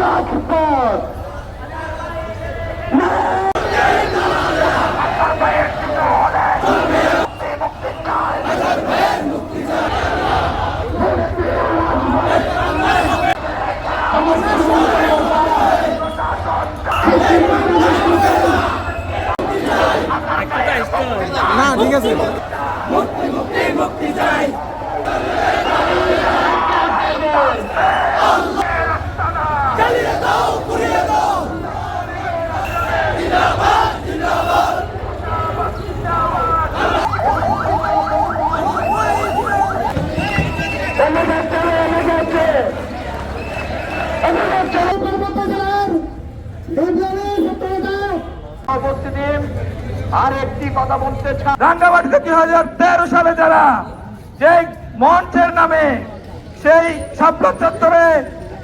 রাজপথ না ঠিক আছে। উপস্থিতির আর একটি কথা বলতে চাই। দুই হাজার তেরো সালে যারা যে মঞ্চের নামে সেই সাপ্তাহ চত্বরে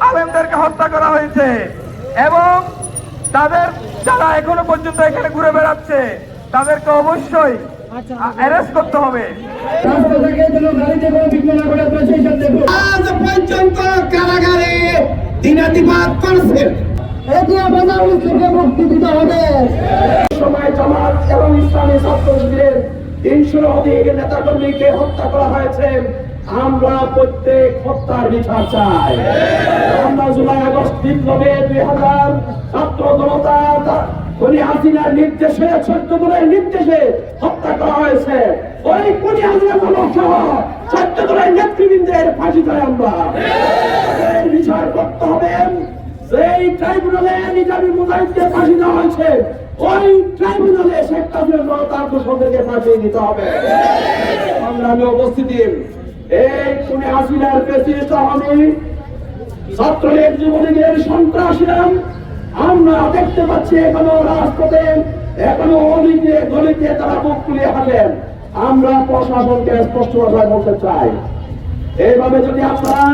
আলেমদেরকে হত্যা করা হয়েছে এবং তাদের যারা এখনও পর্যন্ত এখানে ঘুরে বেড়াচ্ছে তাদেরকে অবশ্যই অ্যারেস্ট করতে হবে। আজ পর্যন্ত কারাগারে দিনাতিপাত করছেন। মুক্তি দিতে হবে। সময় জামাত এবং ইসলামী ছাত্র শিবিরের তিনশোর অধিক নেতা কর্মীকে হত্যা করা হয়েছে। আমরা প্রত্যেক হত্যার বিচার চাই। আমরা জুলাই আগস্ট বিপ্লবে দুই হাজার ছাত্র জনতা খনি হাসিনার নির্দেশে দলের নির্দেশে হত্যা করা হয়েছে। ওই খনি হাসিনা মানব সহ দলের নেতৃবৃন্দের ফাঁসি চাই আমরা। বিচার করতে হবে। সেই ট্রাইব্যুনালে নিজামী মুজাহিদকে ফাঁসি দেওয়া হয়েছে, ওই ট্রাইব্যুনালে শেখ সহ তার দোষদেরকে ফাঁসি দিতে হবে। সংগ্রামে উপস্থিতি। এই শুনে হাসিনার প্রেসিডেন্ট আমি ছাত্রলীগ যুবলীগের সন্ত্রাসীরা আমরা দেখতে পাচ্ছি এখনও রাজপথে, এখনও অলিতে গলিতে তারা বুক তুলে হাঁটেন। আমরা প্রশাসনকে স্পষ্ট ভাষায় বলতে চাই। এইভাবে যদি আপনারা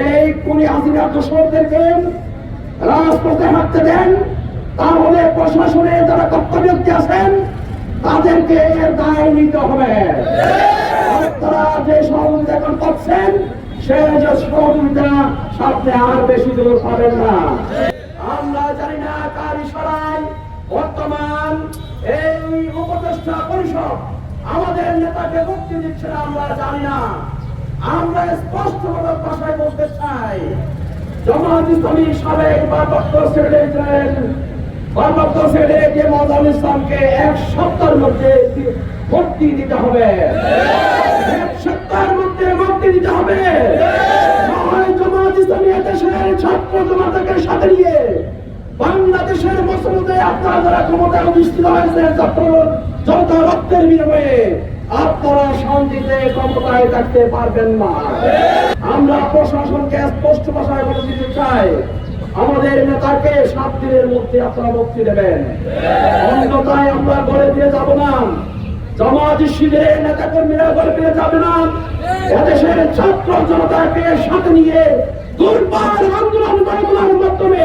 এই কুড়ি হাসিনা দোষরদেরকে রাজপথে হাঁটতে দেন, তাহলে প্রশাসনে যারা কর্তব্যক্তি আছেন, তাদেরকে এর দায় নিতে হবে। তারা যে সহযোগিতা এখন করছেন, সে যে সহযোগিতা সামনে আর বেশি দূর পাবেন না। উপদেষ্টা পরিষদ, আমাদের নেতাকে মুক্তি দিচ্ছে না, আমরা জানি না। আমরা স্পষ্ট ভাবে ভাষায় বলতে চাই। জামাত ইসলামী সাবেক ইসলামকে এক সপ্তাহের মধ্যে মুক্তি দিতে হবে। এক সপ্তাহের মধ্যে দিতে হবে। জামাত ইসলামী দেশের ছাত্র জনতাকে সাথে নিয়ে বাংলাদেশের মসলদে আপনারা যারা ক্ষমতায় অধিষ্ঠিত হয়েছে জনতা রক্তের বিনিময়ে আপনারা শান্তিতে ক্ষমতায় থাকতে পারবেন না। আমরা প্রশাসনকে স্পষ্ট ভাষায় বলে দিতে চাই, আমাদের নেতাকে সাত দিনের মধ্যে আপনারা মুক্তি দেবেন। অন্যতায় আমরা ঘরে ফিরে যাব না। জামাত শিবিরের নেতা কর্মীরা ঘরে ফিরে যাবে না। এদেশের ছাত্র জনতাকে সাথে নিয়ে দুর্বার আন্দোলন গণতোলার মাধ্যমে